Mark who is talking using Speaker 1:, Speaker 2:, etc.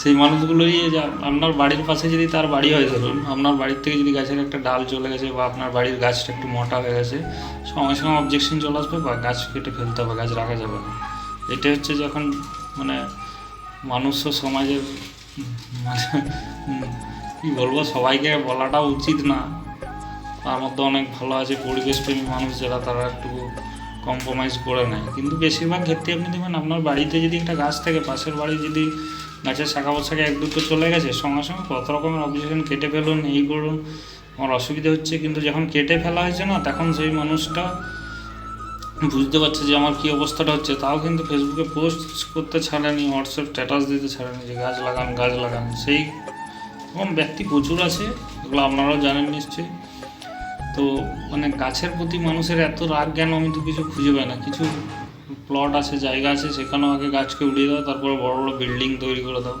Speaker 1: সেই মানুষগুলোই যে আপনার বাড়ির পাশে যদি তার বাড়ি হয়, ধরুন, আপনার বাড়ির থেকে যদি গাছের একটা ডাল চলে গেছে বা আপনার বাড়ির গাছটা একটু মোটা হয়ে গেছে, সঙ্গে সঙ্গে অবজেকশন চলে আসবে বা গাছ কেটে ফেলতে হবে, গাছ রাখা যাবে না। এটা হচ্ছে যখন মানে মানুষ সমাজের মানে কী বলব, সবাইকে বলাটা উচিত না। তার মধ্যে অনেক ভালো আছে পরিবেশপ্রেমী মানুষ যারা, তারা একটু কম্প্রোমাইজ করে নেয়। কিন্তু বেশিরভাগ ক্ষেত্রে আপনি দেখবেন আপনার বাড়িতে যদি একটা গাছ থাকে, পাশের বাড়ি যদি গাছের শাখা পোশাকে এক দুটো চলে গেছে, সঙ্গে সঙ্গে কত রকমের অবজেকশন কেটে ফেলুন, এই করুন। আমার অসুবিধা হচ্ছে কিন্তু যখন কেটে ফেলা হয়েছে না, তখন সেই মানুষটা বুঝতে পারছে যে আমার কী অবস্থাটা হচ্ছে। তাও কিন্তু ফেসবুকে পোস্ট করতে ছাড়েনি হোয়াটসঅ্যাপ স্ট্যাটাস দিতে ছাড়েনি যে গাছ লাগান গাছ লাগান। সেই রকম ব্যক্তি প্রচুর আছে, এগুলো আপনারাও জানেন নিশ্চয়ই। তো মানে গাছের প্রতি মানুষের এত রাগ জ্ঞান আমি তো কিছু খুঁজে পাই না। কিছু প্লট আছে, জায়গা আছে, সেখানেও আগে গাছকে উড়িয়ে দাও, তারপর বড় বড় বিল্ডিং তৈরি করে দাও।